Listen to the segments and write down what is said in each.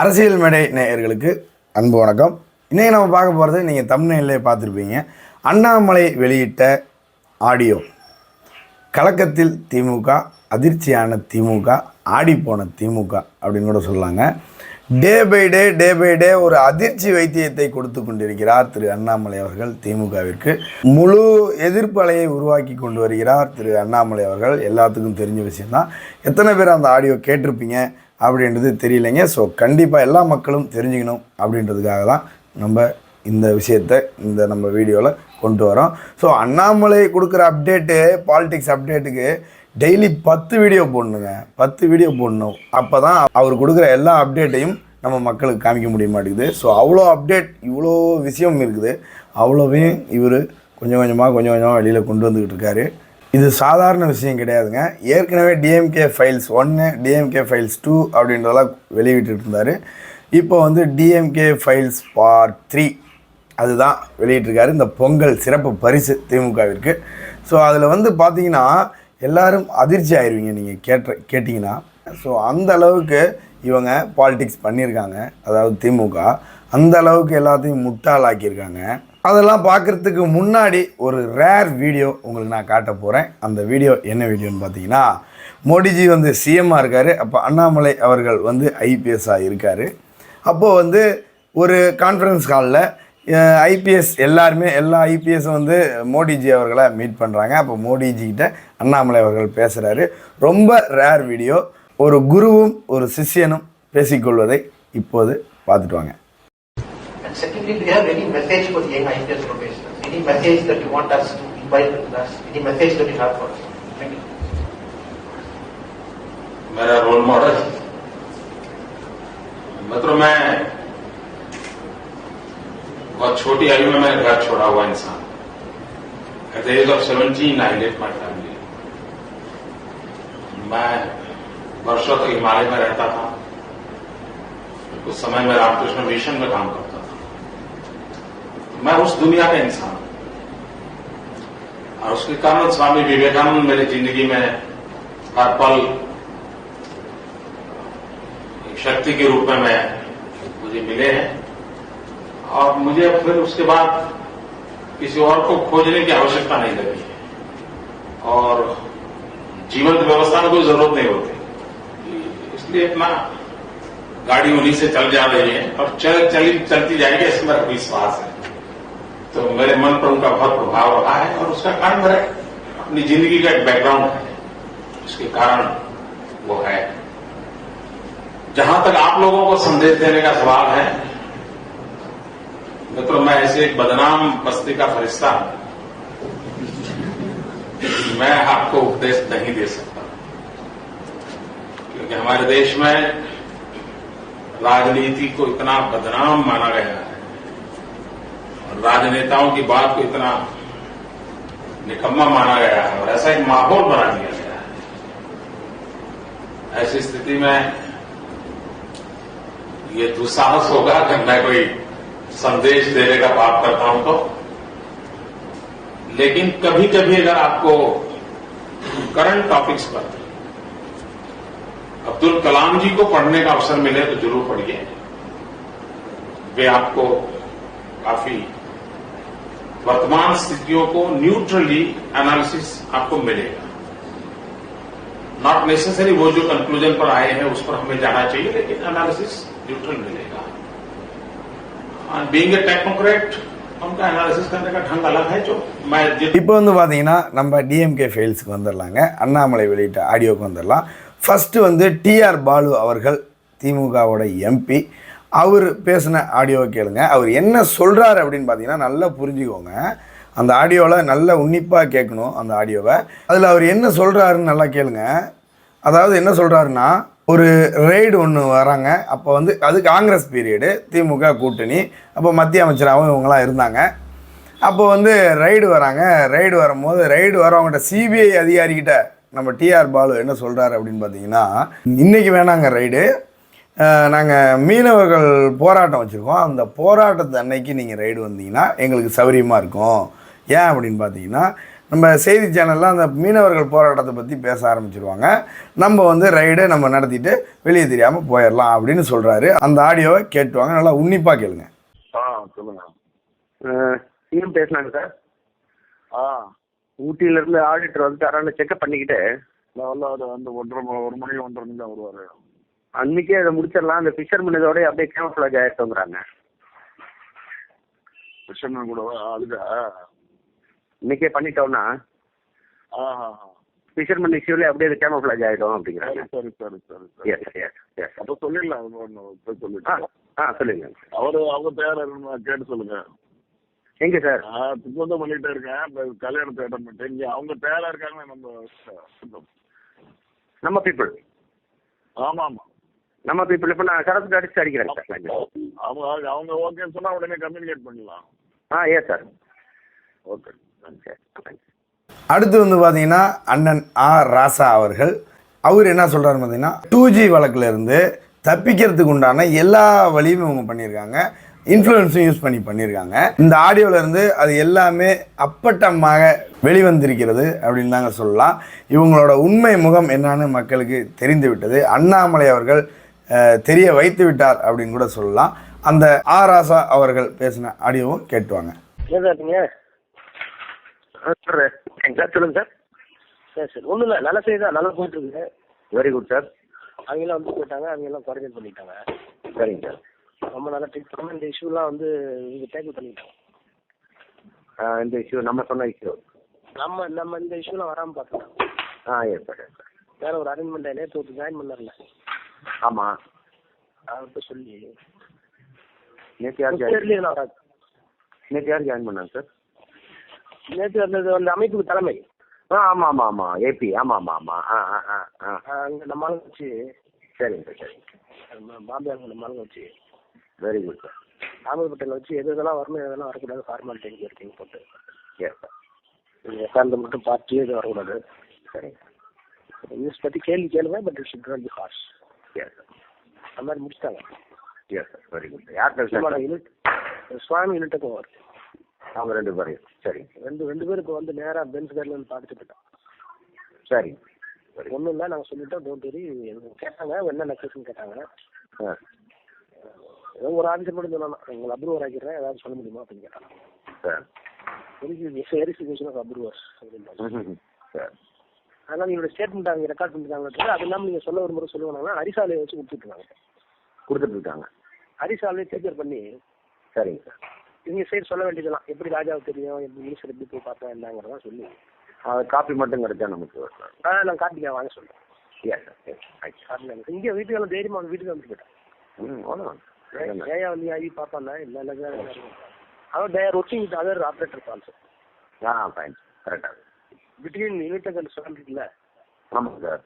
அரசியல் மேடை நேயர்களுக்கு அன்பு வணக்கம். இன்றைக்கி நம்ம பார்க்க போகிறது நீங்கள் தமிழ்நிலையை பார்த்துருப்பீங்க. அண்ணாமலை வெளியிட்ட ஆடியோ. கலக்கத்தில் திமுக அதிர்ச்சியான திமுக ஆடிப்போன திமுக அப்படின்னு கூட சொல்லலாங்க day by day day by day ஒரு அதிர்ச்சி வைத்தியத்தை கொடுத்து கொண்டிருக்கிறார் திரு அண்ணாமலை அவர்கள் திமுகவிற்கு. முழு எதிர்ப்பு அலையை உருவாக்கி கொண்டு வருகிறார் திரு அண்ணாமலை அவர்கள். எல்லாத்துக்கும் தெரிஞ்ச விஷயம்தான். எத்தனை பேர் அந்த ஆடியோ கேட்டிருப்பீங்க? அப்படின்றது தெரியலைங்க. ஸோ கண்டிப்பாக எல்லா மக்களும் தெரிஞ்சுக்கணும் அப்படின்றதுக்காக தான் நம்ம இந்த விஷயத்தை இந்த நம்ம வீடியோவில் கொண்டு வரோம். ஸோ அண்ணாமலை கொடுக்குற அப்டேட்டு பாலிடிக்ஸ் அப்டேட்டுக்கு டெய்லி பத்து வீடியோ போடணுங்க. பத்து வீடியோ போடணும். அப்போ தான் அவர் கொடுக்குற எல்லா அப்டேட்டையும் நம்ம மக்களுக்கு காமிக்க முடிய மாட்டேங்குது. ஸோ அவ்வளோ அப்டேட் இவ்வளோ விஷயம் இருக்குது. அவ்வளோவையும் இவர் கொஞ்சம் கொஞ்சமாக கொஞ்சம் கொஞ்சமாக வெளியில் கொண்டு வந்துக்கிட்டு இருக்காரு. இது சாதாரண விஷயம் கிடையாதுங்க. ஏற்கனவே டிஎம்கே ஃபைல்ஸ் ஒன்று டிஎம்கே ஃபைல்ஸ் டூ அப்படின்றதெல்லாம் வெளியிட்டு இருந்தார் இப்போ வந்து டிஎம்கே ஃபைல்ஸ் பார்ட் த்ரீ அதுதான் வெளியிட்டிருக்காரு. இந்த பொங்கல் சிறப்பு பரிசு திமுகவிற்கு. ஸோ அதில் வந்து பார்த்தீங்கன்னா எல்லாரும் அதிர்ச்சி ஆயிருவீங்க நீங்கள் கேட்ட கேட்டிங்கன்னா. ஸோ அந்த அளவுக்கு இவங்க பாலிடிக்ஸ் பண்ணியிருக்காங்க. அதாவது திமுக. அந்த அளவுக்கு எல்லாத்தையும் முட்டாளாக்கியிருக்காங்க. அதெல்லாம் பார்க்குறதுக்கு முன்னாடி ஒரு ரேர் வீடியோ உங்களுக்கு நான் காட்ட போகிறேன் அந்த வீடியோ என்ன வீடியோன்னு பார்த்தீங்கன்னா மோடிஜி வந்து சிஎம்மாக இருக்கார். அப்போ அண்ணாமலை அவர்கள் வந்து ஐபிஎஸ்ஸாக இருக்கார். அப்போது வந்து ஒரு கான்ஃபரன்ஸ் காலில் ஐபிஎஸ் எல்லாருமே எல்லா ஐபிஎஸும் வந்து மோடிஜி அவர்களை மீட் பண்ணுறாங்க அப்போ மோடிஜிக்கிட்ட அண்ணாமலை அவர்கள் பேசுகிறாரு ரொம்ப ரேர் வீடியோ ஒரு குருவும் ஒரு சிஷியனும் பேசிக்கொள்வதை இப்போது பார்த்துட்டு வாங்க. And secondly, do you have any message for the young IPS professionals? Any message that you want us to invite with us? Any message that you have for us? Thank you. मेरा role model मतलब मैं बहुत छोटी आयु में मैं घर छोड़ा हुआ इंसान at the age of seventeen I left my family मैं वर्षों तक हिमालय में रहता था उस समय मैं रामकृष्ण मिशन में काम करता मैं उस दुनिया का इंसान हूँ। और उसके कारण स्वामी विवेकानंद मेरी ज़िंदगी में हर पल शक्ति के रूप में मैं मुझे मिले हैं। और मुझे फिर उसके बाद किसी और को खोजने की आवश्यकता नहीं लगी है। और जीवंत व्यवस्था में कोई ज़रूरत नहीं होती। इसलिए अपना गाड़ी उन्हीं से चल जा रही है। और चल, चली, चलती जाएगी, इसमें विश्वास है। तो मेरे मन पर उनका बहुत प्रभाव रहा है और उसका कारण मेरा अपनी ज़िंदगी का एक बैकग्राउंड है। उसके कारण वो है। जहाँ तक आप लोगों को संदेश देने का सवाल है, मित्रों, मैं ऐसे एक बदनाम बस्ती का फरिश्ता हूँ। मैं आपको उपदेश नहीं दे सकता। क्योंकि हमारे देश में राजनीति को इतना बदनाम माना गया है। और राजनेताओं की बात को इतना निकम्मा माना गया है और ऐसा एक माहौल बना दिया गया है। ऐसी स्थिति में ये दुस्साहस होगा कि मैं कोई संदेश देने का बात करता हूँ तो? लेकिन कभी कभी अगर आपको करंट टॉपिक्स पर अब्दुल कलाम जी को पढ़ने का अवसर मिले तो ज़रूर पढ़िए। वे आपको काफ़ी वर्तमान स्थितियों को न्यूट्रली एनालिसिस आपको मिलेगा नॉट नेसेसरी वो जो कंक्लूजन पर आए हैं उस पर हमें जाना चाहिए लेकिन एनालिसिस न्यूट्रल मिलेगा बीइंग ए टेक्नोक्रेट उनका एनालिसिस करने का ढंग अलग है जो मैं जित இப்போ வந்து பார்த்தீங்கன்னா நம்ம டிஎம்கே ஃபைல்ஸுக்கு வந்துடலாங்க அண்ணாமலை வெளியிட்ட ஆடியோக்கு வந்துடலாம் ஃபஸ்ட்டு வந்து டிஆர் பாலு அவர்கள் திமுகவோட எம்பி அவர் பேசின ஆடியோவை கேளுங்க. அவர் என்ன சொல்கிறாரு அப்படின்னு பார்த்தீங்கன்னா நல்லா புரிஞ்சுக்கோங்க. அந்த ஆடியோவில் நல்ல உன்னிப்பாக கேட்கணும் அந்த ஆடியோவை அதில் அவர் என்ன சொல்கிறாருன்னு நல்லா கேளுங்க. அதாவது என்ன சொல்கிறாருன்னா ஒரு ரெய்டு ஒன்று வராங்க. அப்போ வந்து அது காங்கிரஸ் பீரியடு திமுக கூட்டணி. அப்போ மத்திய அமைச்சராகவும் இவங்களாம் இருந்தாங்க. அப்போ வந்து ரைடு வராங்க. ரைடு வரும்போது ரைடு வரவங்ககிட்ட சிபிஐ அதிகாரிக்கிட்ட நம்ம டிஆர் பாலு என்ன சொல்கிறாரு அப்படின்னு பார்த்தீங்கன்னா இன்றைக்கி வேணாங்க ரைடு நாங்கள் மீனவர்கள் போராட்டம் வச்சுருக்கோம். அந்த போராட்டத்து அன்னைக்கு நீங்கள் ரைடு வந்தீங்கன்னா எங்களுக்கு சௌகரியமாக இருக்கும். ஏன் அப்படின்னு பார்த்தீங்கன்னா நம்ம செய்தி சேனலில் அந்த மீனவர்கள் போராட்டத்தை பற்றி பேச ஆரம்பிச்சிருவாங்க. நம்ம வந்து ரைடு நம்ம நடத்திட்டு வெளியே தெரியாமல் போயிடலாம் அப்படின்னு சொல்கிறாரு அந்த ஆடியோவை கேட்டுவாங்க நல்லா உன்னிப்பாக கேளுங்க. ஆ சொல்லுங்க. பேசலாங்க சார். ஆ ஊட்டியிலேருந்து ஆடிட்டர் வந்து தரான்னு செக்அப் பண்ணிக்கிட்டு நான் வந்து வந்து ஒன்றரை ஒரு மணி ஒன்றரை மணி தான் வருவார். அன்னைக்கே அதை முடிச்சிடலாம். அந்த ஃபிஷர்மேன் இதோட அப்படியே கேமஃபிளாஜ் ஆயிட்டோங்கிறாங்க. கிருஷ்ணன் கூட அதுக்கா இன்னைக்கே பண்ணிட்டோம்னா ஃபிஷர்மேன் இஷ்யூல அப்படியே அது கேமஃபிளாஜ் ஆயிடும் அப்படிங்கிறாங்க. சரி சரி சரி எஸ் எஸ் எஸ் அப்போ சொல்லிடலாம். போய் ஆ சொல்லுங்க. அவரு அவங்க இருக்கணும் கேட்டு சொல்லுங்க. எங்க சார்? திட்டம் பண்ணிட்டே இருக்கேன். கல்யாணத்தை அட்டன் பண்ணிட்டேன். இங்க அவங்க தயாரா இருக்காங்க நம்ம நம்ம பீப்புள் ஆமா ஆமா. நம்ம பீப்புள் இப்போ நான் சரத்து அடிச்சு அடிக்கிறேன் சார். அவங்க அவங்க ஓகேன்னு சொன்னா உடனே கம்யூனிகேட் பண்ணலாம் ஆ எஸ் சார் ஓகே சரி அடுத்து வந்து பார்த்தீங்கன்னா அண்ணன் ஆ ராசா அவர்கள். அவர் என்ன சொல்கிறாரு பார்த்தீங்கன்னா டூ ஜி இருந்து தப்பிக்கிறதுக்கு உண்டான எல்லா வழியும் இவங்க பண்ணியிருக்காங்க. இன்ஃப்ளூயன்ஸும் யூஸ் பண்ணி பண்ணியிருக்காங்க. இந்த ஆடியோல இருந்து அது எல்லாமே அப்பட்டமாக வெளிவந்திருக்கிறது அப்படின்னு தாங்க சொல்லலாம். இவங்களோட உண்மை முகம் என்னன்னு மக்களுக்கு தெரிந்து விட்டது அண்ணாமலை அவர்கள் தெரிய வைத்து விட்டார் அப்படின்னு கூட சொல்லலாம். அந்த ஆ ராசா அவர்கள் பேசின ஆடியோவும் கேட்டுவாங்க சார் சார் சொல்லுங்க சார். சரி சரி. ஒன்றும் இல்லை நல்ல செய்தி தான் நல்லா போயிட்டு இருக்கு வெரி குட் சார் அவங்கெல்லாம் வந்து போயிட்டாங்க அவங்க எல்லாம் குவாரண்டைன் பண்ணிட்டாங்க. சரிங்க சார் ரொம்ப நல்லா ட்ரீட் பண்ணாங்க. இந்த இஷ்யூலாம் வந்து இது டேக்கிள் பண்ணிட்டாங்க. இந்த இஷ்யூ நம்ம சொன்ன இஷ்யூ நம்ம நம்ம இந்த இஷ்யூலாம் வராமல் பார்த்துட்டோம் ah yes sir yes sir வேற ஒரு அரேஞ்ச்மெண்ட் நேற்று ஒருத்தர் ஜாயின் பண்ணார்ல ஆமாம் அவர்கிட்ட சொல்லி. நேற்று யார் இதெல்லாம் நேற்று யார் ஜாயின் பண்ணாங்க சார் நேற்று அந்த அந்த அமைப்புக்கு தலைமை. ஆ ஆமாம் ஆமாம் ஆமாம் ஏபி ஆமாம் ஆமாம் ஆமாம் ஆ ஆ ஆ அங்கே நம்ம ஆளுங்க வச்சு. சரிங்க சார் சரிங்க. பாம்பே அங்கே நம்ம ஆளுங்க வச்சு. வெரி குட் சார் பட்டேல் வச்சு எது எதெல்லாம் வரணும் எதெல்லாம் வரக்கூடாது ஃபார்மாலிட்டி இருக்கீங்க போட்டு. எஃப்ஆர்ல மட்டும் பார்ட்டி எதுவும் வரக்கூடாது. சரிங்க. நியூஸ் பற்றி கேள்வி கேளுங்க but it should not be harsh yes sir அந்த மாதிரி முடிச்சிட்டாங்க. எஸ் சார் வெரி குட் யார் பேசுகிறாங்க யூனிட் சுவாமி யூனிட்டுக்கும் வரும் அவங்க ரெண்டு பேரையும் சரிங்க ரெண்டு ரெண்டு பேரும் இப்போ வந்து நேராக பென்ஸ் கார்டில் வந்து பார்த்துட்டு போயிட்டோம். சரி. ஒன்றும் இல்லை நாங்கள் சொல்லிட்டோம் டோன்ட் வெரி கேட்டாங்க என்ன நெக்லஸ்ன்னு கேட்டாங்க. ஏதோ ஒரு ஆஃபீஸர் மட்டும் சொல்லணும் உங்களை அப்ரூவர் ஆக்கிடுறேன் ஏதாவது சொல்ல முடியுமா அப்படின்னு கேட்டாங்க. சார் வெரிஃபிகேஷன் ஆஃப் அப்ரூவர்ஸ் அப்படின்னு சார் அதனால் நீங்களோட ஸ்டேட்மெண்ட் அவங்க ரெக்கார்ட் பண்ணிட்டாங்க அது இல்லாமல் நீங்கள் சொல்ல ஒரு முறை சொல்லுவாங்கன்னா அரிசாலையை வச்சு கொடுத்துட்ருக்காங்க. கொடுத்துட்டு இருக்காங்க அரிசாலையை டீச்சர் பண்ணி சரிங்க சார். இவங்க சைடு சொல்ல வேண்டியதெல்லாம் எப்படி ராஜாவுக்கு தெரியும் எப்படி மினிஸ்டர் எப்படி போய் பார்த்தா என்னங்கிறதா சொல்லி. அது காப்பி மட்டும் கிடைச்சா நமக்கு ஆ நான் காட்டிக்க வாங்க சொல்கிறேன் எஸ் சார் காட்டில் இங்கே வீட்டுக்கு தைரியமாக வந்து வீட்டுக்கு வந்து போயிட்டேன் ம் அவ்வளோதான் வேற ஏயா வந்து ஐ பாப்பாங்க இல்ல இல்ல அவன் with other operators also ah fine கரெக்டாக பிட்வீன் யூனிட் அண்ட் ஸ்டூடெண்ட் இருக்குல்ல ஆமாம் சார்.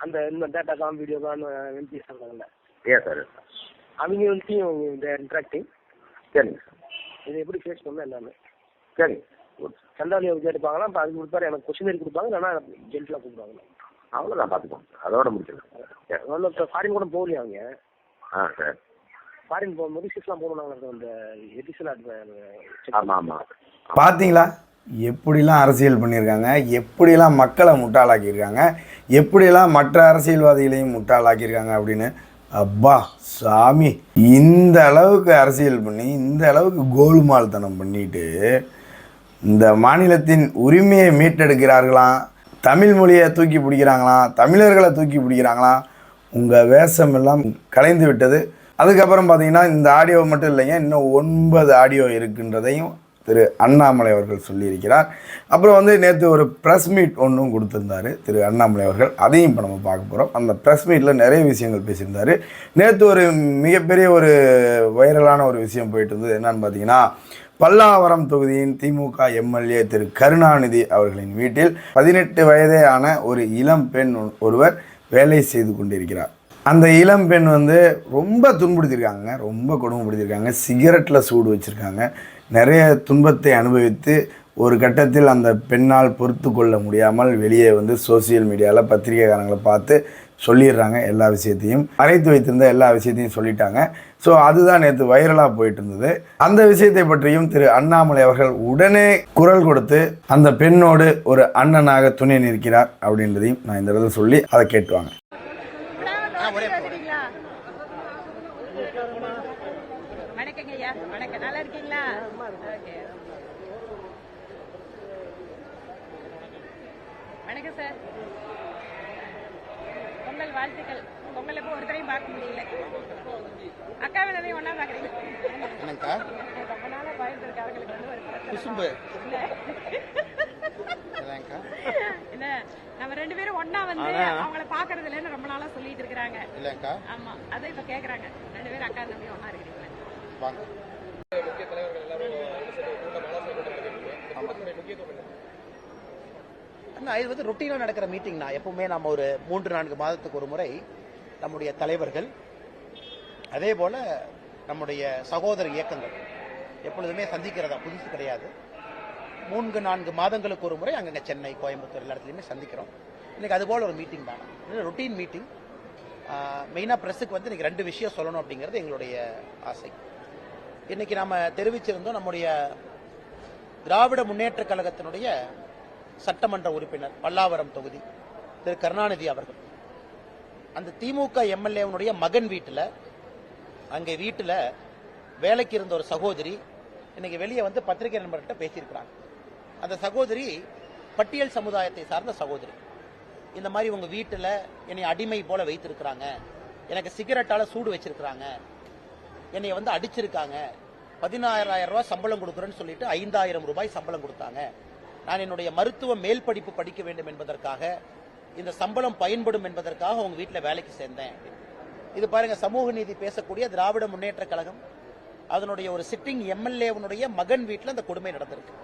அந்த இந்த data com video com MBS இருக்காங்கல்ல எஸ் சார் அவங்க வந்துட்டையும் தேர் இன்ட்ராக்டிங் சரிங்க சார். இதை எப்படி ஃபேஸ் பண்ணணும் எல்லாமே? சார். சண்டாளி அவங்க கேட்டுப்பாங்கன்னா இப்போ அதுக்கு கொடுப்பாரு. எனக்கு கொஸ்டின் கொடுப்பாங்க இல்லைன்னா ஜென்டலாக கூப்பிடுவாங்க. அவ்வளோதான் பார்த்துக்கோங்க சார். அதோட முடிச்சிடலாம் இப்போ ஃபாரின் கூட போகலையா அவங்க? ஆ சார். ஃபாரின் போக மெடிசிஸ்லாம் போகணும் நாங்கள் அந்த எபிசல் ஆமாம் ஆமாம் பார்த்தீங்களா எப்படிலாம் அரசியல் பண்ணியிருக்காங்க எப்படிலாம் மக்களை முட்டாளாக்கியிருக்காங்க எப்படிலாம் மற்ற அரசியல்வாதிகளையும் முட்டாளாக்கியிருக்காங்க அப்படின்னு அப்பா சாமி. இந்த அளவுக்கு அரசியல் பண்ணி இந்த அளவுக்கு கோல்மால்தனம் பண்ணிட்டு இந்த மாநிலத்தின் உரிமையை மீட்டெடுக்கிறார்களாம் தமிழ் மொழியை தூக்கி பிடிக்கிறாங்களாம் தமிழர்களை தூக்கி பிடிக்கிறாங்களாம் உங்கள் வேஷம் எல்லாம் கலைந்து விட்டது. அதுக்கப்புறம் பார்த்தீங்கன்னா இந்த ஆடியோ மட்டும் இல்லைங்க இன்னும் ஒன்பது ஆடியோ இருக்குன்றதையும் திரு அண்ணாமலை அவர்கள் சொல்லியிருக்கிறார். அப்புறம் வந்து நேற்று ஒரு ப்ரெஸ் மீட் ஒன்றும் கொடுத்துருந்தாரு திரு அண்ணாமலை அவர்கள். அதையும் இப்போ நம்ம பார்க்க போகிறோம் அந்த ப்ரெஸ் மீட்டில் நிறைய விஷயங்கள் பேசியிருந்தார். நேற்று ஒரு மிகப்பெரிய ஒரு வைரலான ஒரு விஷயம் போயிட்டு இருந்தது. என்னன்னு பார்த்தீங்கன்னா பல்லாவரம் தொகுதியின் திமுக எம்எல்ஏ திரு கருணாநிதி அவர்களின் வீட்டில் பதினெட்டு வயதே ஆன ஒரு இளம் பெண் ஒருவர் வேலை செய்து கொண்டிருக்கிறார். அந்த இளம் பெண் வந்து ரொம்ப துன்புறுத்தியிருக்காங்க. ரொம்ப கொடுமைப்படுத்தியிருக்காங்க. சிகரெட்டில் சூடு வச்சுருக்காங்க. நிறைய துன்பத்தை அனுபவித்து ஒரு கட்டத்தில் அந்த பெண்ணால் பொறுத்து கொள்ள முடியாமல் வெளியே வந்து சோசியல் மீடியாவில் பத்திரிகைக்காரங்களை பார்த்து சொல்லிடுறாங்க எல்லா விஷயத்தையும். மறைத்து வைத்திருந்த எல்லா விஷயத்தையும் சொல்லிட்டாங்க. ஸோ அதுதான் நேற்று வைரலாக போயிட்டு இருந்தது. அந்த விஷயத்தை பற்றியும் திரு அண்ணாமலை அவர்கள் உடனே குரல் கொடுத்து அந்த பெண்ணோடு ஒரு அண்ணனாக துணை நிற்கிறார் அப்படின்றதையும் நான் இந்த இடத்துல சொல்லி அதை கேட்டுவாங்க வணக்கங்க ஐயா வணக்கம். நல்லா இருக்கீங்களா? ஓகே. வணக்கம் சார். பொங்கல் வாழ்த்துக்கள். பொங்கல் எப்போ ஒருத்தரையும் பார்க்க முடியல. அக்காவை நிறைய ஒன்றா பார்க்குறீங்க? என்னங்கக்கா ரொம்ப நாளாக பயந்துருக்காங்களுக்கு வந்து ஒரு என்ன நம்ம ரெண்டு பேரும் ஒண்ணா வந்து அவங்கள பாக்குறது இல்லைன்னு ரொம்ப நாளா சொல்லிட்டு இருக்காங்க இல்லைங்கக்கா. ஆமா அதான் இப்ப கேக்குறாங்க. ரெண்டு பேரும் அக்கா தம்பி ஒண்ணா இருக்கிறீங்களா? வாங்க. அண்ணா, இது வந்து ரொட்டீனாக நடக்கிற மீட்டிங் தான் எப்பவுமே நம்ம ஒரு மூன்று நான்கு மாதத்துக்கு ஒரு முறை நம்முடைய தலைவர்கள் அதே போல நம்முடைய சகோதர இயக்கங்கள் எப்பொழுதுமே சந்திக்கிறதா புதுசு கிடையாது. மூன்று நான்கு மாதங்களுக்கு ஒரு முறை அங்கங்கே சென்னை கோயம்புத்தூர் எல்லா இடத்துலையுமே சந்திக்கிறோம். இன்னைக்கு அது போல் ஒரு மீட்டிங் தான். ரொட்டீன் மீட்டிங் மெயினாக ப்ரெஸ்ஸுக்கு வந்து இன்னைக்கு ரெண்டு விஷயம் சொல்லணும் அப்படிங்கிறது எங்களுடைய ஆசை. இன்னைக்கு நாம் தெரிவிச்சிருந்தோம் நம்முடைய திராவிட முன்னேற்ற கழகத்தினுடைய சட்டமன்ற உறுப்பினர் பல்லாவரம் தொகுதி திரு கருணாநிதி அவர்கள். அந்த திமுக எம்எல்ஏவனுடைய மகன் வீட்டில் அங்கே வீட்டில் வேலைக்கு இருந்த ஒரு சகோதரி இன்னைக்கு வெளியே வந்து பத்திரிகை நண்பர்கிட்ட பேசியிருக்கிறாங்க. அந்த சகோதரி பட்டியல் சமுதாயத்தை சார்ந்த சகோதரி. இந்த மாதிரி உங்க வீட்டில் என்னை அடிமை போல வைத்திருக்கிறாங்க. எனக்கு சிகரெட்டால சூடு வச்சிருக்கிறாங்க. என்னை வந்து அடிச்சிருக்காங்க. பதினாயிரம் ரூபாய் சம்பளம் கொடுக்குறேன்னு சொல்லிட்டு ஐந்தாயிரம் ரூபாய் சம்பளம் கொடுத்தாங்க. நான் என்னுடைய மருத்துவ மேல் படிப்பு படிக்க வேண்டும் என்பதற்காக இந்த சம்பளம் பயன்படும் என்பதற்காக உங்க வீட்டில் வேலைக்கு சேர்ந்தேன். இது பாருங்க சமூக நீதி பேசக்கூடிய திராவிட முன்னேற்ற கழகம். அதனுடைய ஒரு சிட்டிங் எம்எல்ஏவனுடைய மகன் வீட்டில் அந்த கொடுமை நடந்திருக்கு.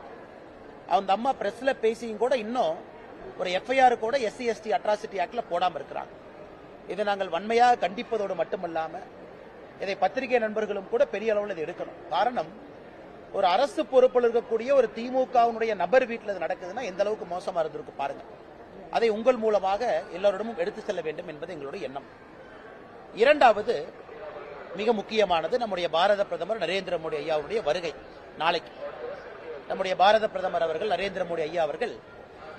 அந்த அம்மா பிரஸ்ல பேசியும் கூட இன்னும் ஒரு எஃப்ஐஆர் கூட எஸ்சி எஸ்டி அட்ராசிட்டி ஆக்ட்ல போடாம இருக்கிறாங்க. இதை நாங்கள் வன்மையாக கண்டிப்பதோடு மட்டுமல்லாம இதை பத்திரிகை நண்பர்களும் கூட பெரிய அளவில் இதை எடுக்கணும். காரணம் ஒரு அரசு பொறுப்பில் இருக்கக்கூடிய ஒரு திமுகவினுடைய நபர் வீட்டில் இது நடக்குதுன்னா எந்த அளவுக்கு மோசமா இருந்திருக்கு பாருங்க. அதை உங்கள் மூலமாக எல்லோரிடமும் எடுத்து செல்ல வேண்டும் என்பது எங்களுடைய எண்ணம். இரண்டாவது மிக முக்கியமானது நம்முடைய பாரத பிரதமர் நரேந்திர மோடி ஐயாவுடைய வருகை. நாளைக்கு. நம்முடைய பாரத பிரதமர் அவர்கள் நரேந்திர மோடி ஐயா அவர்கள்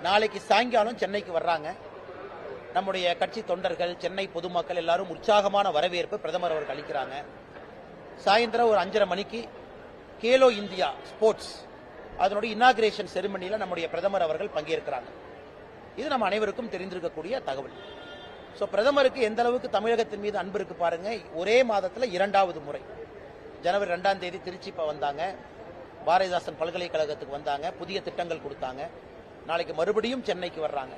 நாளைக்கு சாயங்காலம் சென்னைக்கு வர்றாங்க. நம்முடைய கட்சி தொண்டர்கள் சென்னை பொதுமக்கள் எல்லாரும் உற்சாகமான வரவேற்பு பிரதமர் அவர்கள் அளிக்கிறாங்க. சாயந்தரம் ஒரு அஞ்சரை மணிக்கு கேலோ இந்தியா ஸ்போர்ட்ஸ் அதனுடைய இனாகிரேஷன் செரிமனியில் நம்முடைய பிரதமர் அவர்கள் பங்கேற்கிறாங்க. இது நம்ம அனைவருக்கும் தெரிந்திருக்கக்கூடிய தகவல். ஸோ பிரதமருக்கு எந்த அளவுக்கு தமிழகத்தின் மீது அன்பு இருக்கு பாருங்க. ஒரே மாதத்தில் இரண்டாவது முறை. ஜனவரி ரெண்டாம் தேதி திருச்சி இப்போ வந்தாங்க. பாரதிதாசன் பல்கலைக்கழகத்துக்கு வந்தாங்க புதிய திட்டங்கள் கொடுத்தாங்க. நாளைக்கு மறுபடியும் சென்னைக்கு வர்றாங்க.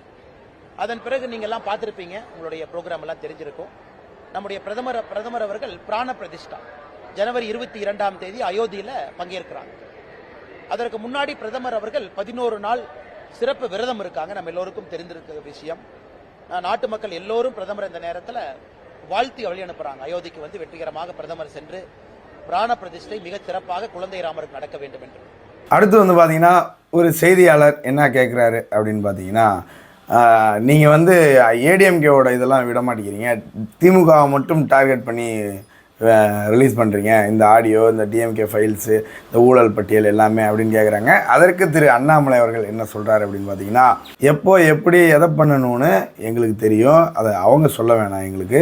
அதன் பிறகு நீங்க எல்லாம் பார்த்திருப்பீங்க உங்களுடைய ப்ரோக்ராம் எல்லாம் தெரிஞ்சிருக்கும். நம்முடைய பிரதமர் பிரதமர் அவர்கள் பிராண பிரதிஷ்டா. ஜனவரி இருபத்தி இரண்டாம் தேதி அயோத்தியில பங்கேற்கிறாங்க. அதற்கு முன்னாடி பிரதமர் அவர்கள் பதினோரு நாள் சிறப்பு விரதம் இருக்காங்க. நம்ம எல்லோருக்கும் தெரிந்திருக்க விஷயம். நாட்டு மக்கள் எல்லோரும் பிரதமர் இந்த நேரத்தில் வாழ்த்தி வழி அனுப்புறாங்க. அயோத்திக்கு வந்து வெற்றிகரமாக பிரதமர் சென்று பிராண பிரதிஷ்டை மிக சிறப்பாக குழந்தை ராமருக்கு நடக்க வேண்டும் என்று. அடுத்து வந்து பார்த்தீங்கன்னா ஒரு செய்தியாளர் என்ன கேட்குறாரு அப்படின்னு பார்த்தீங்கன்னா நீங்கள் வந்து ஏடிஎம்கேவோட இதெல்லாம் விட மாட்டேங்கிறீங்க. திமுகவை மட்டும் டார்கெட் பண்ணி ரிலீஸ் பண்ணுறீங்க இந்த ஆடியோ இந்த டிஎம்கே ஃபைல்ஸு இந்த ஊழல் பட்டியல் எல்லாமே அப்படின்னு கேட்குறாங்க அதற்கு திரு அண்ணாமலை அவர்கள் என்ன சொல்கிறாரு அப்படின்னு பார்த்தீங்கன்னா எப்போ எப்படி எதை பண்ணணும்னு எங்களுக்கு தெரியும். அதை அவங்க சொல்ல வேணாம் எங்களுக்கு.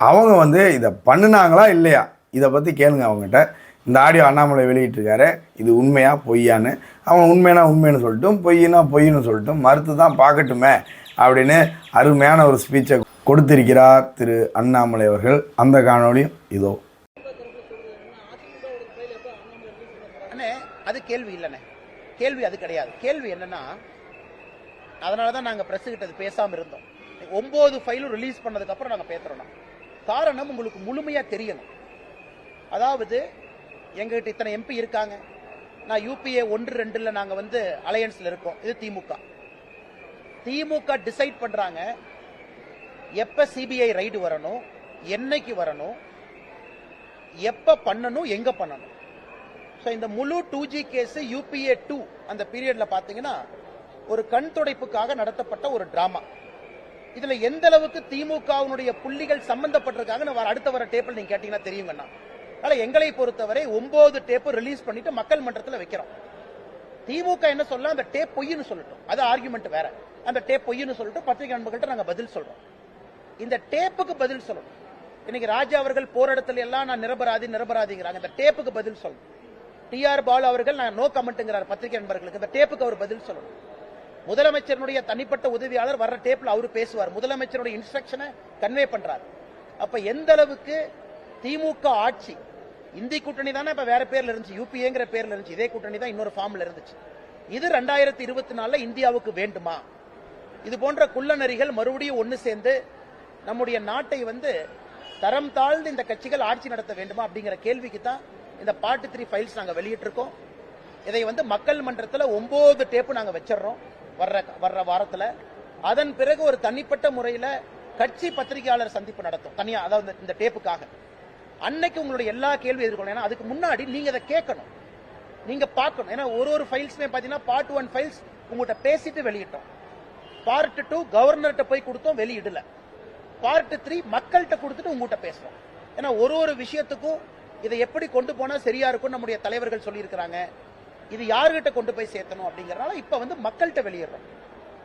அவங்க வந்து இதை பண்ணுனாங்களா இல்லையா? இதை பற்றி கேளுங்க அவங்ககிட்ட. இந்த ஆடியோ அண்ணாமலை வெளியிட்டிருக்காரு இது உண்மையா பொய்யான்னு. அவன் உண்மைனா உண்மைன்னு சொல்லட்டும் பொய்னா பொய்னு சொல்லட்டும் மறுத்து தான் பார்க்கட்டுமே அப்படின்னு அருமையான ஒரு ஸ்பீச்சை கொடுத்திருக்கிறார் திரு அண்ணாமலை அவர்கள். அந்த காணொலியும் இதோ. அண்ணே அது கேள்வி இல்லைண்ணே. கேள்வி அது கிடையாது. கேள்வி என்னன்னா அதனால தான் நாங்கள் ப்ரெஸ் கிட்ட அது பேசாம இருந்தோம். ஒம்பது ஃபைலும் ரிலீஸ் பண்ணதுக்கு அப்புறம் நாங்கள் பேசுறோம். காரணம் உங்களுக்கு முழுமையா தெரியணும். அதாவது எங்ககிட்ட இத்தனை எம்பி இருக்காங்க. நான் யூபிஏ ஒன்று ரெண்டுல நாங்க வந்து அலையன்ஸ்ல இருக்கோம். இது திமுக. திமுக டிசைட் பண்றாங்க எப்ப சிபிஐ ரைடு வரணும் என்னைக்கு வரணும் எப்ப பண்ணணும் எங்க பண்ணணும். ஸோ இந்த முழு two G case UPA two அந்த பீரியட்ல பாத்தீங்கன்னா ஒரு கண் துடைப்புக்காக நடத்தப்பட்ட ஒரு டிராமா இதுல எந்த அளவுக்கு திமுகவினுடைய புள்ளிகள் சம்பந்தப்பட்டிருக்காங்கன்னு வர அடுத்த வர டேப்பில் நீங்க கேட்டீங்கன்னா தெரியுங்கண்ணா. அதனால எங்களை பொறுத்தவரை ஒன்பது டேப் ரிலீஸ் பண்ணிட்டு மக்கள் மன்றத்தில் வைக்கிறோம். திமுக என்ன சொல்லலாம் அந்த டேப் பொய்னு சொல்லட்டும். அது ஆர்குமெண்ட் வேற. அந்த டேப் பொய்னு சொல்லிட்டு பத்திரிகை நண்பர்கள்ட்ட நாங்க பதில் சொல்றோம். இந்த டேப்புக்கு பதில் சொல்லணும். இன்னைக்கு ராஜா அவர்கள் போராட்டத்தில் எல்லாம் நான் நிரபராதி நிரபராதிங்கிறாங்க. இந்த டேப்புக்கு பதில் சொல்லணும். டி ஆர் பாலு அவர்கள் நான் நோ கமெண்ட்ங்கிறார் பத்திரிகை நண்பர்களுக்கு. இந்த டேப்புக்கு அவர் பதில் சொல்லணும். முதலமைச்சருடைய தனிப்பட்ட உதவியாளர் வர்ற டேப்ல அவர் பேசுவார். முதலமைச்சருடைய இன்ஸ்ட்ரக்ஷனை கன்வே பண்றார். அப்ப எந்த அளவுக்கு திமுக ஆட்சி இந்தி கூட்டணி தானே இப்ப வேற பேர்ல இருந்துச்சு யூபிஏங்கிற பேர்ல இருந்துச்சு இதே கூட்டணி தான் இன்னொரு ஃபார்ம்ல இருந்துச்சு. இது ரெண்டாயிரத்தி இருபத்தி நாலுல இந்தியாவுக்கு வேண்டுமா? இது போன்ற குள்ளநரிகள் மறுபடியும் ஒன்னு சேர்ந்து நம்முடைய நாட்டை வந்து தரம் தாழ்ந்து இந்த கட்சிகள் ஆட்சி நடத்த வேண்டுமா அப்படிங்கிற கேள்விக்கு தான் இந்த பார்ட் த்ரீ ஃபைல்ஸ் நாங்க வெளியிட்டிருக்கோம். இதை வந்து மக்கள் மன்றத்தில் ஒன்பது டேப்பு நாங்கள் வச்சிடுறோம் வர்ற வர்ற வாரத்தில். அதன் பிறகு ஒரு தனிப்பட்ட முறையில் கட்சி பத்திரிகையாளர் சந்திப்பு நடத்தும் தனியாக அதாவது இந்த டேப்புக்காக அன்னைக்கு உங்களுடைய எல்லா கேள்வி எதிர்கொள்ளணும். ஏன்னா அதுக்கு முன்னாடி நீங்க அதை கேட்கணும். நீங்க பார்க்கணும். ஏன்னா ஒரு ஒரு ஃபைல்ஸ்மே பாத்தீங்கன்னா பார்ட் ஒன் ஃபைல்ஸ் உங்கள்கிட்ட பேசிட்டு வெளியிட்டோம். பார்ட் டூ கவர்னர்கிட்ட போய் கொடுத்தோம் வெளியிடல. பார்ட் த்ரீ மக்கள்கிட்ட கொடுத்துட்டு உங்கள்கிட்ட பேசுறோம். ஏன்னா ஒரு ஒரு விஷயத்துக்கும் இதை எப்படி கொண்டு போனா சரியா இருக்கும் நம்முடைய தலைவர்கள் சொல்லியிருக்கிறாங்க. இது யாருகிட்ட கொண்டு போய் சேர்த்தணும் அப்படிங்கறதுனால இப்ப வந்து மக்கள்கிட்ட வெளியிடுறோம்.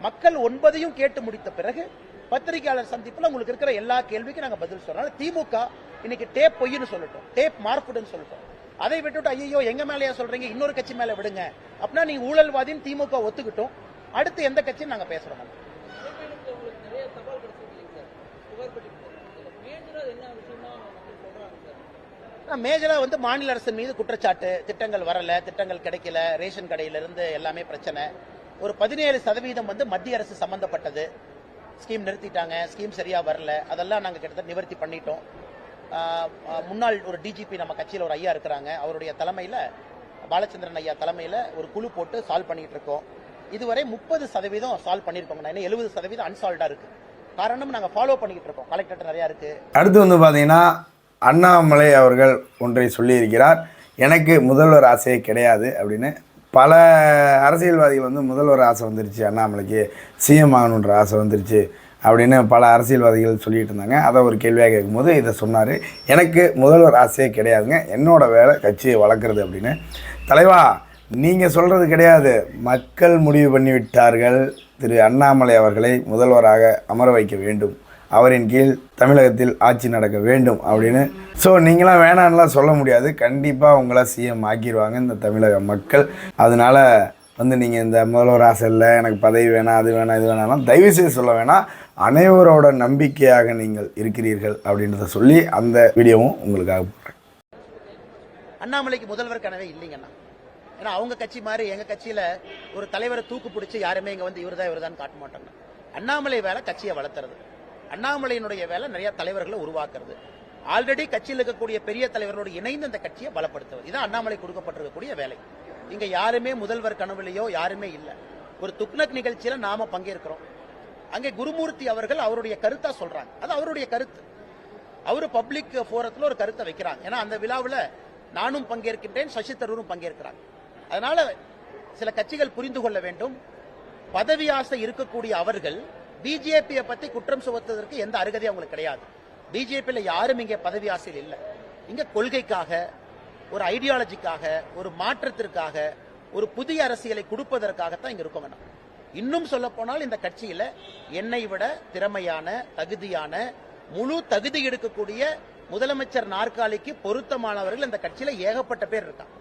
மக்கள் ஒன்பதையும் கேட்டு முடித்த பிறகு பத்திரிகையாளர் சந்திப்புல உங்களுக்கு இருக்கிற எல்லா கேள்விக்கும் நாங்க பதில் சொல்றோம். திமுக இன்னைக்கு டேப் பொய்ன்னு சொல்லட்டும். டேப் மார்புடுன்னு சொல்லட்டும். அதை விட்டுட்டு ஐயோ எங்க மேலயா சொல்றீங்க? இன்னொரு கட்சி மேல விடுங்க. அப்படின்னா நீங்க ஊழல்வாதின்னு திமுக ஒத்துக்கிட்டோம். அடுத்து எந்த கட்சியும் நாங்க பேசுறோம் மேஜரா வந்து மாநில அரசு மீது குற்றச்சாட்டு. திட்டங்கள் வரல திட்டங்கள் கிடைக்கல ரேஷன் கடையில இருந்து எல்லாமே பிரச்சனை. ஒரு பதினேழு சதவீதம் வந்து மத்திய அரசு சம்பந்தப்பட்டது. ஸ்கீம் நிறுத்திட்டாங்க ஸ்கீம் சரியாக வரல. அதெல்லாம் நாங்கள் கிட்டத்தட்ட நிவர்த்தி பண்ணிட்டோம். முன்னாள் ஒரு டிஜிபி நம்ம கட்சியில் ஒரு ஐயா இருக்கிறாங்க. அவருடைய தலைமையில் பாலச்சந்திரன் ஐயா தலைமையில் ஒரு குழு போட்டு சால்வ் பண்ணிட்டு இருக்கோம். இதுவரை முப்பது சதவீதம் சால்வ் பண்ணியிருக்கோங்க இன்னும் எழுபது சதவீதம் அன்சால்வ்டாக இருக்கு. காரணம் நாங்கள் ஃபாலோ பண்ணிக்கிட்டு இருக்கோம். கலெக்டர் நிறையா இருக்கு. அடுத்து வந்து பார்த்தீங்கன்னா அண்ணாமலை அவர்கள் ஒன்றை சொல்லியிருக்கிறார். எனக்கு முதல்வர் ஆசையே கிடையாது அப்படின்னு பல அரசியல்வாதிகள் வந்து முதல்வர் ஆசை வந்துருச்சு அண்ணாமலைக்கு சிஎம் ஆகணுன்ற ஆசை வந்துருச்சு அப்படின்னு பல அரசியல்வாதிகள் சொல்லிட்டு இருந்தாங்க. அதை ஒரு கேள்வியாக கேட்கும்போது இதை சொன்னார். எனக்கு முதல்வர் ஆசையே கிடையாதுங்க. என்னோட வேலை கட்சியை வளர்க்குறது அப்படின்னு. தலைவா நீங்கள் சொல்கிறது கிடையாது. மக்கள் முடிவு பண்ணிவிட்டார்கள். திரு அண்ணாமலை அவர்களை முதல்வராக அமர வைக்க வேண்டும். அவரின் கீழ் தமிழகத்தில் ஆட்சி நடக்க வேண்டும் அப்படின்னு. ஸோ நீங்களாம் வேணான்லாம் சொல்ல முடியாது. கண்டிப்பாக உங்களாக சிஎம் ஆக்கிடுவாங்க இந்த தமிழக மக்கள். அதனால் வந்து நீங்கள் இந்த முதல்வர் ஆசை இல்லை எனக்கு பதவி வேணாம் அது வேணாம் இது வேணாம்லாம் தயவு செய்து சொல்ல வேணாம். அனைவரோட நம்பிக்கையாக நீங்கள் இருக்கிறீர்கள் அப்படின்றத சொல்லி அந்த வீடியோவும் உங்களுக்காக போடுறேன். அண்ணாமலைக்கு முதல்வர் கனவே இல்லைங்கண்ணா ஏன்னா அவங்க கட்சி மாதிரி எங்கள் கட்சியில் ஒரு தலைவரை தூக்கு பிடிச்சி யாருமே இங்கே வந்து இவர்தான் இவர்தான் காட்ட மாட்டாங்க அண்ணாமலை வேலை கட்சியை வளர்த்துறது. அண்ணாமலையினுடைய வேலை நிறைய தலைவர்களை உருவாக்குறது. ஆல்ரெடி கட்சியில் இருக்கக்கூடிய பெரிய தலைவர்களோடு இணைந்து அந்த கட்சியை பலப்படுத்துவது. இதான் அண்ணாமலை கொடுக்கப்பட்டிருக்கக்கூடிய வேலை. இங்க யாருமே முதல்வர் கனவுலையோ யாருமே இல்லை. ஒரு துக்னக் நிகழ்ச்சியில நாம பங்கேற்கிறோம். அங்கே குருமூர்த்தி அவர்கள் அவருடைய கருத்தா சொல்றாங்க. அது அவருடைய கருத்து. அவரு பப்ளிக் போரத்தில் ஒரு கருத்தை வைக்கிறாங்க. ஏன்னா அந்த விழாவில் நானும் பங்கேற்கின்றேன் சசி தரூரும் பங்கேற்கிறாங்க. அதனால சில கட்சிகள் புரிந்து கொள்ள வேண்டும். பதவி ஆசை இருக்கக்கூடிய அவர்கள் பிஜேபியை பத்தி குற்றம் சுமத்துவதற்கு எந்த அருகதையும் அவங்களுக்கு கிடையாது. பிஜேபியில் யாரும் இங்கே பதவி ஆசையில் இல்லை. இங்கே கொள்கைக்காக ஒரு ஐடியாலஜிக்காக ஒரு மாற்றத்திற்காக ஒரு புதிய அரசியலை கொடுப்பதற்காகத்தான் இங்க இருக்கோம் வேண்டாம் இன்னும் சொல்ல போனால் இந்த கட்சியில என்னை விட திறமையான தகுதியான முழு தகுதி எடுக்கக்கூடிய முதலமைச்சர் நாற்காலிக்கு பொருத்தமானவர்கள் இந்த கட்சியில ஏகப்பட்ட பேர் இருக்காங்க.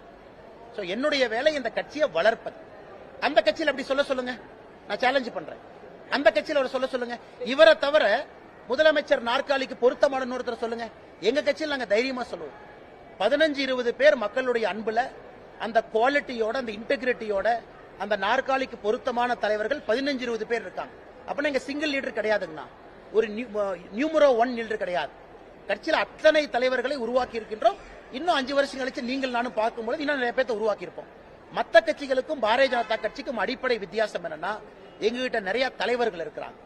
ஸோ என்னுடைய வேலை இந்த கட்சியை வளர்ப்பது. அந்த கட்சியில் அப்படி சொல்ல சொல்லுங்க. நான் சேலஞ்சு பண்றேன். அந்த கட்சியில் அவரை சொல்ல சொல்லுங்க. இவரை தவிர முதலமைச்சர் நாற்காலிக்கு பொருத்தமான ஒருத்தர் சொல்லுங்க. எங்க கட்சியில் நாங்க தைரியமா சொல்லுவோம். பதினஞ்சு இருபது பேர் மக்களுடைய அன்புல அந்த குவாலிட்டியோட அந்த இன்டெகிரிட்டியோட அந்த நாற்காலிக்கு பொருத்தமான தலைவர்கள் பதினஞ்சு இருபது பேர் இருக்காங்க. அப்படின்னா இங்க சிங்கிள் லீடர் கிடையாதுங்கண்ணா. ஒரு நியூமரோ ஒன் லீடர் கிடையாது. கட்சியில் அத்தனை தலைவர்களை உருவாக்கி இருக்கின்றோம். இன்னும் அஞ்சு வருஷம் கழிச்சு நீங்கள் நானும் பார்க்கும்போது இன்னும் நிறைய பேர்த்த உருவாக்கி இருப்போம். மற்ற கட்சிகளுக்கும் பாரதிய ஜனதா கட்சிக்கும் அடிப்படை வித்தியாசம் என்னன்னா எங்ககிட்ட நிறைய தலைவர்கள் இருக்கிறாங்க.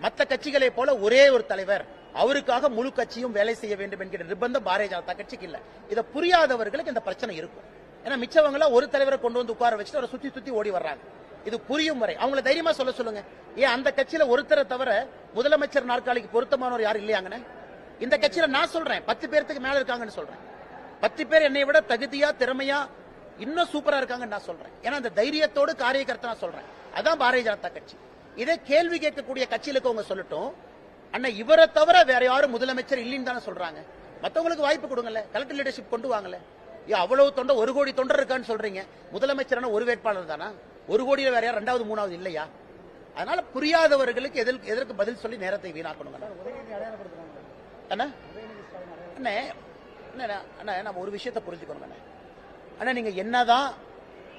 மற்ற கட்சிகளை போல ஒரே ஒரு தலைவர் அவருக்காக முழு கட்சியும் வேலை செய்ய வேண்டும் என்கிற நிர்பந்தம் பாரதிய ஜனதா கட்சிக்கு இல்ல. இதை புரியாதவர்களுக்கு இந்த பிரச்சனை இருக்கும். ஏன்னா மிச்சவங்கள ஒரு தலைவரை கொண்டு வந்து உட்கார வச்சுட்டு அவரை சுத்தி சுத்தி ஓடி வர்றாங்க. இது புரியும் வரை. அவங்கள தைரியமா சொல்ல சொல்லுங்க. ஏன் அந்த கட்சியில ஒருத்தரை தவிர முதலமைச்சர் நாற்காலிக்கு பொருத்தமானவர் யாரும் இல்லையாங்கண்ணே? இந்த கட்சியில நான் சொல்றேன். பத்து பேர்த்துக்கு மேல இருக்காங்கன்னு சொல்றேன். பத்து பேர் என்னை விட தகுதியா திறமையா இன்னும் சூப்பரா இருக்காங்கன்னு நான் சொல்றேன். ஏன்னா அந்த தைரியத்தோடு காரியகர்த்தா சொல்றேன். அதான் பாரதிய ஜனதா கட்சி. இதே கேள்வி கேட்கக்கூடிய கட்சியிலுக்கு அவங்க சொல்லட்டும். அண்ணா இவரை தவிர வேற யாரும் முதலமைச்சர் இல்லைன்னு தானே சொல்றாங்க. மத்தவங்களுக்கு வாய்ப்பு கொடுங்கல்ல. கலெக்டர் லீடர்ஷிப் கொண்டு வாங்கல அவ்வளவு தொண்டை ஒரு கோடி தொண்டர் இருக்கான்னு சொல்றீங்க. முதலமைச்சரான ஒரு வேட்பாளர் தானா? ஒரு கோடியில வேற யார் ரெண்டாவது மூணாவது இல்லையா? அதனால புரியாதவர்களுக்கு எதற்கு எதற்கு பதில் சொல்லி நேரத்தை வீணாக்கணும் அண்ணா அண்ணே? அண்ணா அண்ணா நம்ம ஒரு விஷயத்தை புரிஞ்சுக்கணும் அண்ணா. ஆனால் நீங்கள் என்னதான்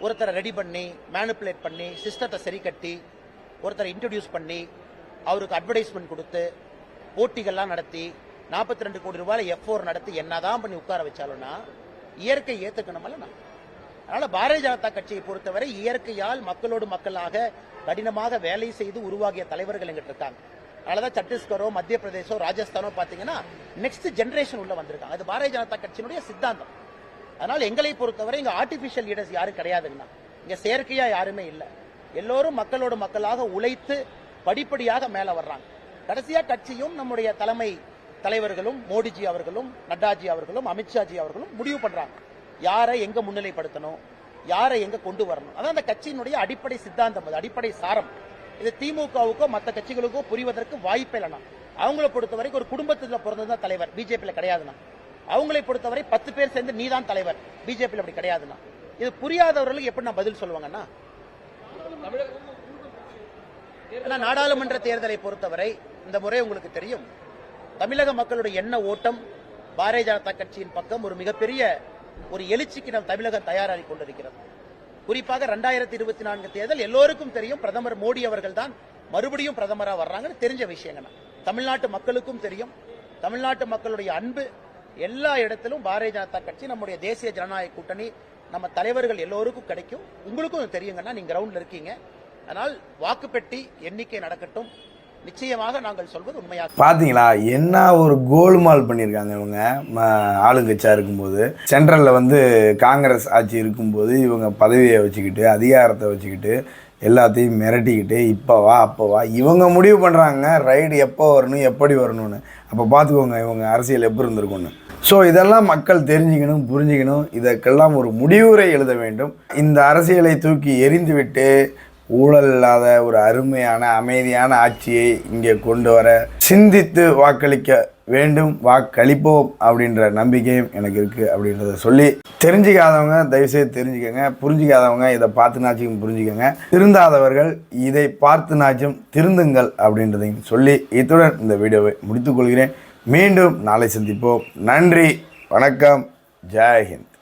ஒருத்தரை ரெடி பண்ணி மேனுப்புலேட் பண்ணி சிஸ்டத்தை சரி கட்டி ஒருத்தரை இன்ட்ரடியூஸ் பண்ணி அவருக்கு அட்வர்டைஸ்மெண்ட் கொடுத்து போட்டிகள்லாம் நடத்தி நாற்பத்தி ரெண்டு கோடி ரூபாயில் எஃப் ஃபோர் நடத்தி என்னதான் பண்ணி உட்கார வச்சாலும்னா இயற்கை ஏற்றுக்கணுமல்ல நான் அதனால பாரதிய ஜனதா கட்சியை பொறுத்தவரை இயற்கையால் மக்களோடு மக்களாக கடினமாக வேலை செய்து உருவாகிய தலைவர்கள் எங்கிட்ட இருக்காங்க. அதனாலதான் சத்தீஸ்கரோ மத்திய பிரதேசோ ராஜஸ்தானோ பாத்தீங்கன்னா நெக்ஸ்ட் ஜென்ரேஷன் உள்ள வந்திருக்காங்க. அது பாரதிய ஜனதா கட்சியினுடைய சித்தாந்தம். அதனால எங்களை பொறுத்தவரை இங்க ஆர்டிபிஷியல் லீடர்ஸ் யாரும் கிடையாதுங்கண்ணா. இங்க செயற்கையா யாருமே இல்ல. எல்லோரும் மக்களோட மக்களாக உழைத்து படிப்படியாக மேல வர்றாங்க. கடைசியா கட்சியும் நம்முடைய தலைமை தலைவர்களும் மோடிஜி அவர்களும் நட்டாஜி அவர்களும் அமித்ஷாஜி அவர்களும் முடிவு பண்றாங்க. யாரை எங்க முன்னிலைப்படுத்தணும்? யாரை எங்க கொண்டு வரணும்? அதான் அந்த கட்சியினுடைய அடிப்படை சித்தாந்தம் அது அடிப்படை சாரம். இது திமுகவுக்கோ மற்ற கட்சிகளுக்கோ புரிவதற்கு வாய்ப்பே இல்லைண்ணா அவங்கள பொறுத்த வரைக்கும் ஒரு குடும்பத்துல பிறந்ததுதான் தலைவர். பிஜேபியில கிடையாதுண்ணா. அவங்களை பொறுத்தவரை பத்து பேர் சேர்ந்து நீதான் தலைவர். பிஜேபி அப்படி கிடையாதுன்னா இது புரியாதவர்களுக்கு எப்படி நான் பதில் சொல்லுவாங்கன்னா நாடாளுமன்ற தேர்தலை பொறுத்தவரை இந்த முறை உங்களுக்கு தெரியும். தமிழக மக்களுடைய எண்ண ஓட்டம் பாரதிய ஜனதா கட்சியின் பக்கம் ஒரு மிகப்பெரிய ஒரு எழுச்சிக்கு நம் தமிழகம் தயாராகி கொண்டிருக்கிறது. குறிப்பாக ரெண்டாயிரத்தி இருபத்தி நான்கு தேர்தல் எல்லோருக்கும் தெரியும். பிரதமர் மோடி அவர்கள் தான் மறுபடியும் பிரதமரா வர்றாங்கன்னு தெரிஞ்ச விஷயங்கண்ணா தமிழ்நாட்டு மக்களுக்கும் தெரியும். தமிழ்நாட்டு மக்களுடைய அன்பு எல்லா இடத்திலும் பாரதிய ஜனதா கட்சி நம்முடைய தேசிய ஜனநாயக கூட்டணி நம்ம தலைவர்கள் எல்லோருக்கும் கிடைக்கும். உங்களுக்கும் தெரியுங்கன்னா நீங்க கிரவுண்ட்ல இருக்கீங்க. அதனால் வாக்குப்பெட்டி எண்ணிக்கை நடக்கட்டும். நிச்சயமாக நாங்கள் சொல்வது உண்மையாக. பார்த்தீங்களா என்ன ஒரு கோல்மால் பண்ணியிருக்காங்க இவங்க? ம, ஆளுங்கட்சியாக இருக்கும்போது. சென்ட்ரலில் வந்து காங்கிரஸ் ஆட்சி இருக்கும்போது இவங்க பதவியை வச்சுக்கிட்டு அதிகாரத்தை வச்சுக்கிட்டு எல்லாத்தையும் மிரட்டிக்கிட்டு இப்போ வா அப்போ வா. இவங்க முடிவு பண்ணுறாங்க ரைடு எப்போ வரணும் எப்படி வரணும்னு. அப்போ பார்த்துக்கோங்க இவங்க அரசியல் எப்படி இருந்திருக்கும்னு. ஸோ இதெல்லாம் மக்கள் தெரிஞ்சுக்கணும் புரிஞ்சுக்கணும். இதற்கெல்லாம் ஒரு முடிவுரை எழுத வேண்டும். இந்த அரசியலை தூக்கி எறிந்துவிட்டு ஊழல் இல்லாத ஒரு அருமையான அமைதியான ஆட்சியை இங்கே கொண்டு வர சிந்தித்து வாக்களிக்க வேண்டும் வாக்களிப்போம் அப்படின்ற நம்பிக்கையும் எனக்கு இருக்குது அப்படின்றத சொல்லி தெரிஞ்சுக்காதவங்க தயவுசெய்து தெரிஞ்சுக்கோங்க. புரிஞ்சிக்காதவங்க இதை பார்த்துனாச்சும் புரிஞ்சுக்கோங்க. திருந்தாதவர்கள் இதை பார்த்துனாச்சும் திருந்துங்கள் அப்படின்றதையும் சொல்லி இத்துடன் இந்த வீடியோவை முடித்துக்கொள்கிறேன் மீண்டும் நாளை சந்திப்போம். நன்றி வணக்கம் ஜெயஹிந்த்